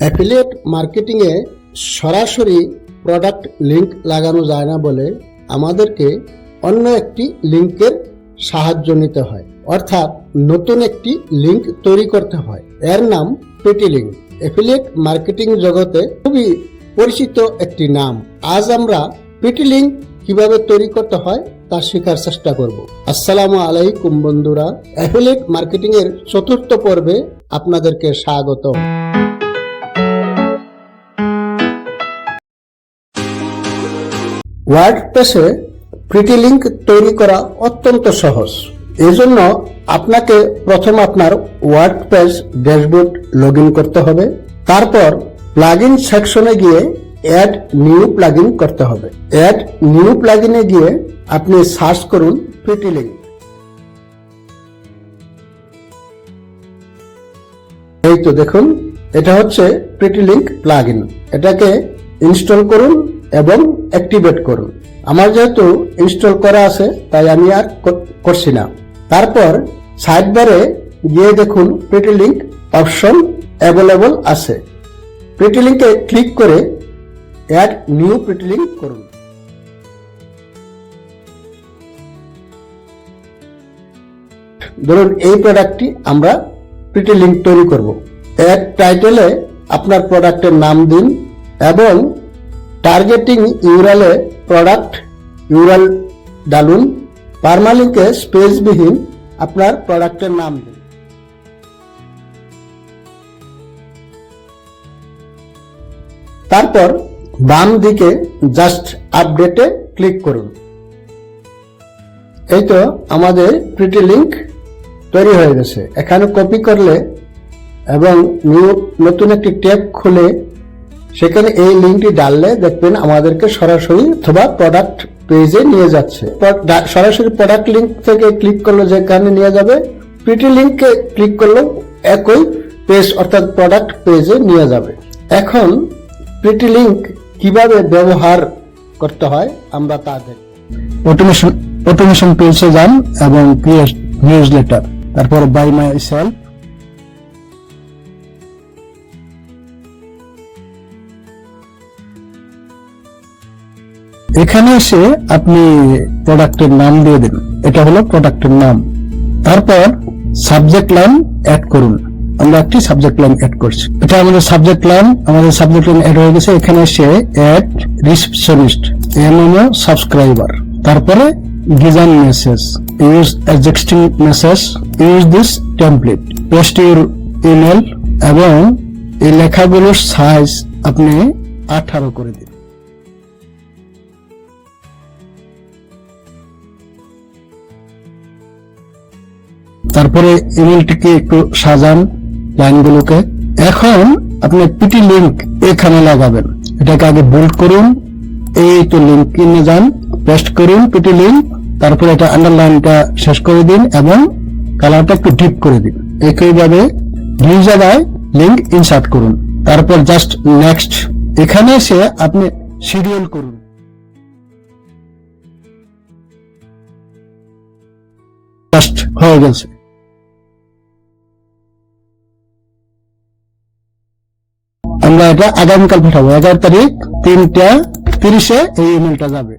Affiliate মার্কেটিংয়ে সরাসরি product link লাগানো যায় না বলে আমাদেরকে অন্য একটি লিঙ্কের সাহায্য নিতে হয়। অর্থাৎ নতুন একটি লিঙ্ক তৈরি করতে হয়। এর নাম পেটি লিঙ্ক অ্যাফিলিয়েট মার্কেটিং জগতে খুবই পরিচিত একটি নাম। আজ আমরা পেটি লিঙ্ক কীভাবে তৈরি করতে হয় তা শেখার চেষ্টা করব। আসসালামু আলাইকুম বন্ধুরা। অ্যাফিলিয়েট মার্কেটিং এর চতুর্থ পর্বে আপনাদেরকে স্বাগত ওয়ার্ডপ্রেসে প্রিটি লিঙ্ক তৈরি করা অত্যন্ত সহজ। এজন্য আপনাকে প্রথম আপনার ওয়ার্ডপ্রেস ড্যাশবোর্ড লগ করতে হবে। তারপর প্লাগইন সেকশনে গিয়ে অ্যাড নিউ প্লাগইন করতে হবে। অ্যাড নিউ প্লাগইনে গিয়ে আপনি সার্চ করুন প্রিটি লিঙ্ক এই তো দেখুন, এটা হচ্ছে প্রিটি লিঙ্ক প্লাগইন এটাকে ইনস্টল করুন। এবং অ্যাক্টিভেট করুন আমার যেহেতু ইনস্টল করা আছে, তাই আমি আর করছি না। তারপর সাইড বারে গিয়ে দেখুন প্রিটি লিঙ্ক অপশন অ্যাভেলেবল আছে। প্রিটি লিঙ্কে ক্লিক করে অ্যাড নিউ প্রিটি লিঙ্ক করুন। ধরুন এই প্রোডাক্টটি আমরা প্রিটি লিঙ্ক তৈরি করব। এর টাইটেলে আপনার প্রোডাক্টের নাম দিন এবং টার্গেটিং ইউরালে প্রোডাক্ট ইউরাল ডালুন পারমালিঙ্কে স্পেসবিহীন আপনার প্রোডাক্টের নাম দিন। তারপর বাম দিকে জাস্ট আপডেটে ক্লিক করুন। এই তো আমাদের প্রিটি লিঙ্ক তৈরি হয়ে গেছে। এখানে কপি করলে এবং নতুন একটি ট্যাব খুলে সেখানে এই লিঙ্কটি ডাললে দেখবেন আমাদেরকে সরাসরি অথবা প্রোডাক্ট পেজে নিয়ে যাচ্ছে। সরাসরি প্রোডাক্ট লিঙ্ক থেকে ক্লিক করলে যেখানে নিয়ে যাবে প্রিটি লিঙ্কে ক্লিক করলেও একই পেজ অর্থাৎ প্রোডাক্ট পেজে নিয়ে যাবে। এখন প্রিটি লিঙ্ক কীভাবে ব্যবহার করতে হয় আমরা তা দেখব। অটোমেশন অটোমেশন পেজে যান এবং ক্রিয়েট নিউজ লেটার তারপর বাই মাই সেলফ এখানে এসে আপনি প্রোডাক্টের নাম দিয়ে দিন। এটা হলো প্রোডাক্টের নাম। তারপর সাবজেক্ট লাইন অ্যাড করুন। আমরা একটি সাবজেক্ট লাইন অ্যাড করছি। এটা আমাদের সাবজেক্ট লাইন আমাদের সাবজেক্ট লাইন অ্যাড হয়ে গেছে। এখানে এসে অ্যাড রিসেপশনিস্ট এমএমও সাবস্ক্রাইবার তারপরে design message use existing message use this template paste your email এবং এই লেখাগুলোর সাইজ আপনি আঠারো করে দিন। তারপরে ইমেলটিকে একটু সাজান লাইনগুলোকে। এখন আপনি পিটি লিংক এখানে লাগাবেন। এটাকে আগে বোল্ড করুন, এই তো লিঙ্ক কিনে যান পেস্ট করুন পিটি লিংক তারপরে এটা আন্ডারলাইনটা শেষ করে দিন এবং কালারটা একটু ডিপ করে দিন। একইভাবে দুই জায়গায় লিঙ্ক ইনসার্ট করুন। তারপর জাস্ট নেক্সট এখানে এসে আপনি সিরিয়াল করুন। জাস্ট হয়ে গেছে। আমরা এটা আগামীকাল পাঠাবো। এগারো তারিখ তিনটা তিরিশে এই ইমেলটা যাবে।